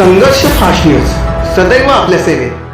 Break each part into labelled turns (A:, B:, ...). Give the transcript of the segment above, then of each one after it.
A: संघर्ष fast news. सदैव आपल्या सेवेत.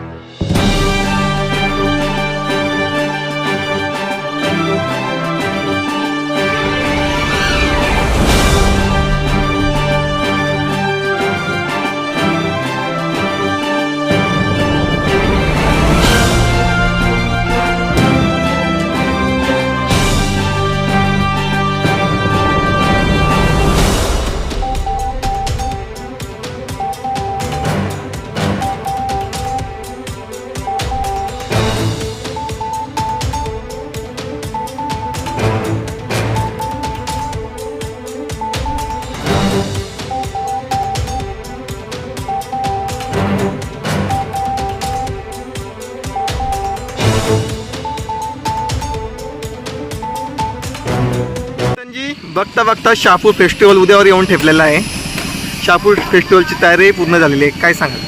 A: बघता बघता शापूर फेस्टिवल उद्यावर येऊन ठेपलेला आहे. शापूर फेस्टिवलची तयारी पूर्ण झालेली आहे. काय सांगाल?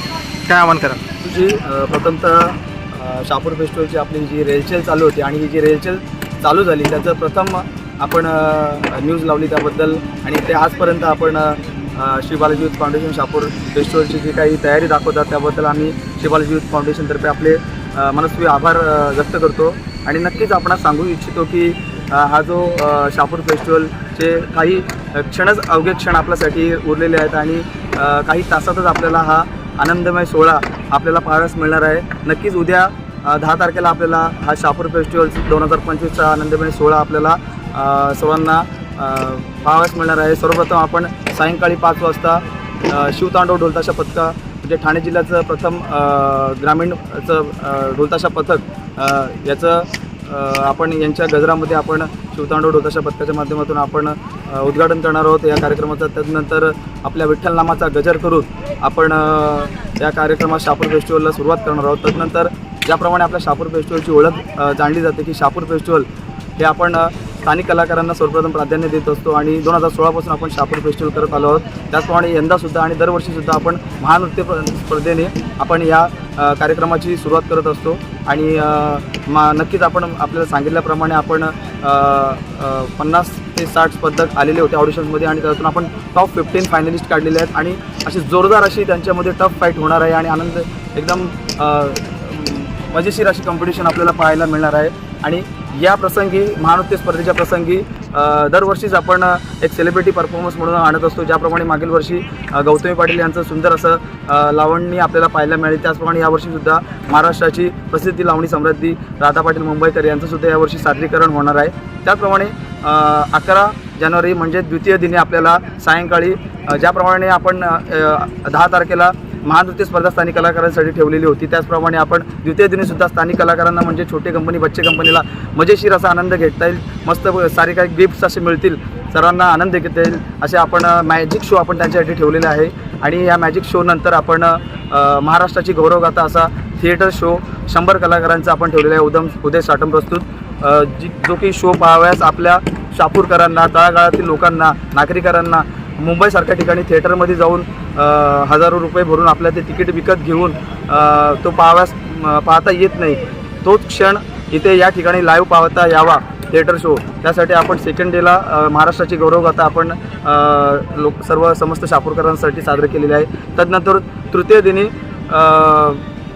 A: काय आव्हान करा
B: तुझी प्रथमतः शापूर फेस्टिवलची आपली जी रेलचेल चालू होती आणि ही जी रेलचेल चालू झाली त्याचं प्रथम आपण न्यूज लावली त्याबद्दल आणि ते आजपर्यंत आपण श्री बालाजी युथ फाउंडेशन शापूर फेस्टिवलची जी काही तयारी दाखवतात त्याबद्दल आम्ही श्री बालाजी युथ फाउंडेशनतर्फे आपले मनस्वी आभार व्यक्त करतो. आणि नक्कीच आपण सांगू इच्छितो की हा जो शापूर फेस्टिवलचे काही क्षणच अवघे क्षण आपल्यासाठी उरलेले आहेत आणि काही तासातच आपल्याला हा आनंदमय सोहळा आपल्याला पाहायला मिळणार आहे. नक्कीच उद्या दहा तारखेला आपल्याला हा शापूर फेस्टिवल दोन हजार पंचवीसचा आनंदमय सोहळा आपल्याला सर्वांना पाहावाच मिळणार आहे. सर्वप्रथम आपण सायंकाळी पाच वाजता शिवतांडव ढोलताशा पथका म्हणजे ठाणे जिल्ह्याचं प्रथम ग्रामीणचं ढोलताशा पथक याचं आपण यांच्या गजरामध्ये आपण शिवतांडव ढोलताशा पथकाच्या माध्यमातून आपण उद्घाटन करणार आहोत. या कार्यक्रमाचं त्यानंतर आपल्या विठ्ठल नामाचा गजर करून आपण या कार्यक्रमात शापूर फेस्टिवलला सुरुवात करणार आहोत. त्यानंतर ज्याप्रमाणे आपल्या शापूर फेस्टिवलची ओळख जाणली जाते की शापूर फेस्टिवल हे आपण स्थानिक कलाकारांना सर्वप्रथम प्राधान्य देत असतो आणि दोन हजार सोळापासून आपण शापूर फेस्टिवल करत आलो आहोत. त्याचप्रमाणे यंदासुद्धा आणि दरवर्षीसुद्धा आपण महानृत्य स्पर्धेने आपण या कार्यक्रमाची सुरुवात करत असतो. आणि मा नक्कीच आपण आपल्याला सांगितल्याप्रमाणे आपण पन्नास ते साठ स्पर्धक आलेले होते ऑडिशन्समध्ये आणि त्यातून आपण टॉप फिफ्टीन फायनलिस्ट काढलेले आहेत. आणि अशी जोरदार अशी त्यांच्यामध्ये टफ फाईट होणार आहे आणि आनंद एकदम मजेशीर अशी कॉम्पिटिशन आपल्याला पाहायला मिळणार आहे. आणि या प्रसंगी महानृत्य स्पर्धेच्या प्रसंगी दरवर्षीच आपण एक सेलिब्रिटी परफॉर्मन्स म्हणून आणत असतो. ज्याप्रमाणे मागील वर्षी गौतमी पाटील यांचं सुंदर असं लावणी आपल्याला पाहायला मिळाली. त्याचप्रमाणे यावर्षीसुद्धा महाराष्ट्राची प्रसिद्धी लावणी समृद्धी राधा पाटील मुंबईकर यांचंसुद्धा यावर्षी सादरीकरण होणार आहे. त्याचप्रमाणे अकरा जानेवारी म्हणजे द्वितीय दिनी आपल्याला सायंकाळी ज्याप्रमाणे आपण दहा तारखेला महानृत्य स्पर्धा स्थानिक कलाकारांसाठी ठेवलेली होती. त्याचप्रमाणे आपण द्वितीय दिनी सुद्धा स्थानिक कलाकारांना म्हणजे छोटे कंपनी बच्चे कंपनीला मजेशीर असा आनंद घेता येईल. मस्त सारे काही गिफ्ट्स असे मिळतील. सर्वांना आनंद घेता येईल. असे आपण मॅजिक शो आपण त्यांच्यासाठी ठेवलेले आहे. आणि या मॅजिक शो नंतर आपण महाराष्ट्राची गौरवगाथा असा थिएटर शो शंभर कलाकारांचा आपण ठेवलेला आहे. उदम उदय साटम प्रस्तुत. जी जो की शो पाहाव्यास आपल्या शापूरकरांना तळागाळातील लोकांना नागरिकांना मुंबईसारख्या ठिकाणी थिएटरमध्ये जाऊन हजारो रुपये भरून आपल्या ते तिकीट विकत घेऊन तो पाहाव्यास पाहता येत नाही. तोच क्षण इथे या ठिकाणी लाईव्ह पाहता यावा थिएटर शो त्यासाठी आपण सेकंड डेला महाराष्ट्राची महाराष्ट्राची गौरवगाथा आपण लोक सर्व समस्त शापूरकरांसाठी साजरे केलेले आहे. तदनंतर तृतीय दिनी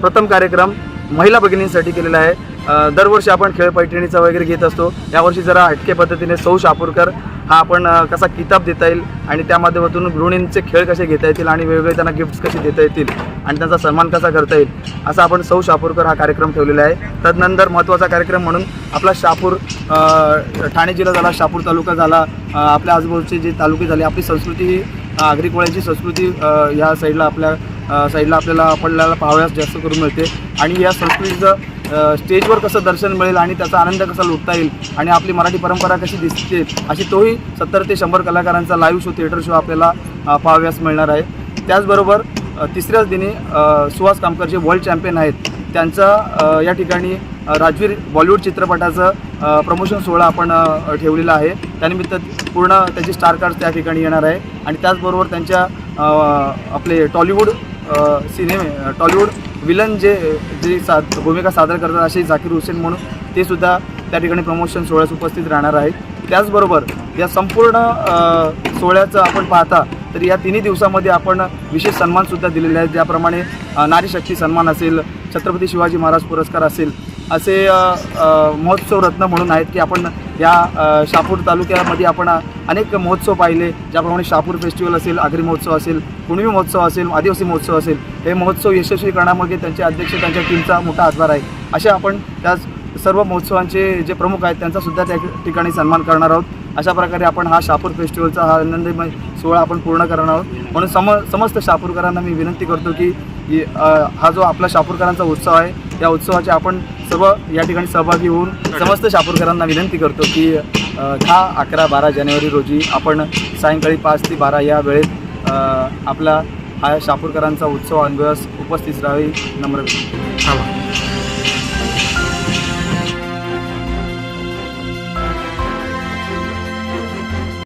B: प्रथम कार्यक्रम महिला भगिनींसाठी केलेला आहे. दरवर्षी आपण खेळ पैठणीचा वगैरे घेत असतो. यावर्षी जरा हटके पद्धतीने सौ शापूरकर हा आपण कसा किताब देता येईल आणि त्या माध्यमातून गृहिणींचे खेळ कसे घेता येतील आणि वेगवेगळे त्यांना गिफ्ट्स कसे देता येतील आणि त्यांचा सन्मान कसा करता येईल असा आपण सौ शापूरकर हा कार्यक्रम ठेवलेला आहे. तदनंतर महत्त्वाचा कार्यक्रम म्हणून आपला शापूर ठाणे जिल्हा झाला शापूर तालुका झाला आपल्या आजूबाजूचे जे तालुके झाले आपली संस्कृती ही अ, आगरी कोळ्याची संस्कृती या साईडला आपल्या साईडला आपल्याला आपल्याला पाहावयास जास्त करून मिळते. आणि या संस्कृतीचं स्टेजवर कसं दर्शन मिळेल आणि त्याचा आनंद कसा लुटता येईल आणि आपली मराठी परंपरा कशी दिसते अशी तोही सत्तर ते शंभर कलाकारांचा लाईव्ह शो थिएटर शो आपल्याला पाहाव्यास मिळणार आहे. त्याचबरोबर तिसऱ्याच दिनी सुहास कामकर जे वर्ल्ड चॅम्पियन आहेत त्यांचा या ठिकाणी राजवीर बॉलिवूड चित्रपटाचं प्रमोशन सोहळा आपण ठेवलेला आहे. त्यानिमित्त पूर्ण त्याची स्टार कार्ड त्या ठिकाणी येणार आहे. आणि त्याचबरोबर त्यांच्या आपले टॉलिवूड सिनेमे टॉलिवूड विलन जे जी सा भूमिका सादर करतात असे झाकीर हुसेन म्हणून ते सुद्धा त्या ठिकाणी प्रमोशन सोहळ्यास उपस्थित राहणार आहेत. त्याचबरोबर या संपूर्ण सोहळ्याचं आपण पाहता तर या तिन्ही दिवसामध्ये आपण विशेष सन्मानसुद्धा दिलेले आहेत. ज्याप्रमाणे नारी शक्ती सन्मान असेल छत्रपती शिवाजी महाराज पुरस्कार असेल असे महोत्सव रत्न म्हणून आहेत की आपण या शापूर तालुक्यामध्ये आपण अनेक महोत्सव पाहिले ज्याप्रमाणे शापूर फेस्टिवल असेल आगरी महोत्सव असेल पुणवी महोत्सव असेल आदिवासी महोत्सव असेल हे महोत्सव यशस्वी करण्यामागे त्यांचे अध्यक्ष त्यांच्या टीमचा मोठा हातभार आहे. असे आपण त्या सर्व महोत्सवांचे जे प्रमुख आहेत त्यांचासुद्धा त्या ठिकाणी सन्मान करणार आहोत. अशा प्रकारे आपण हा शापूर फेस्टिवलचा हा आनंदमय सोहळा आपण पूर्ण करणार आहोत. म्हणून सम समस्त शापूरकरांना मी विनंती करतो की हा जो आपला शापूरकरांचा उत्सव आहे या उत्सवाचे आपण सर्व या ठिकाणी सहभागी होऊन समस्त शापूरकरांना विनंती करतो की दहा अकरा बारा जानेवारी रोजी आपण सायंकाळी पाच ते बारा या वेळेत आपला हा शापूरकरांचा उत्सव अनुभवास उपस्थित राहावी नम्र विनंती.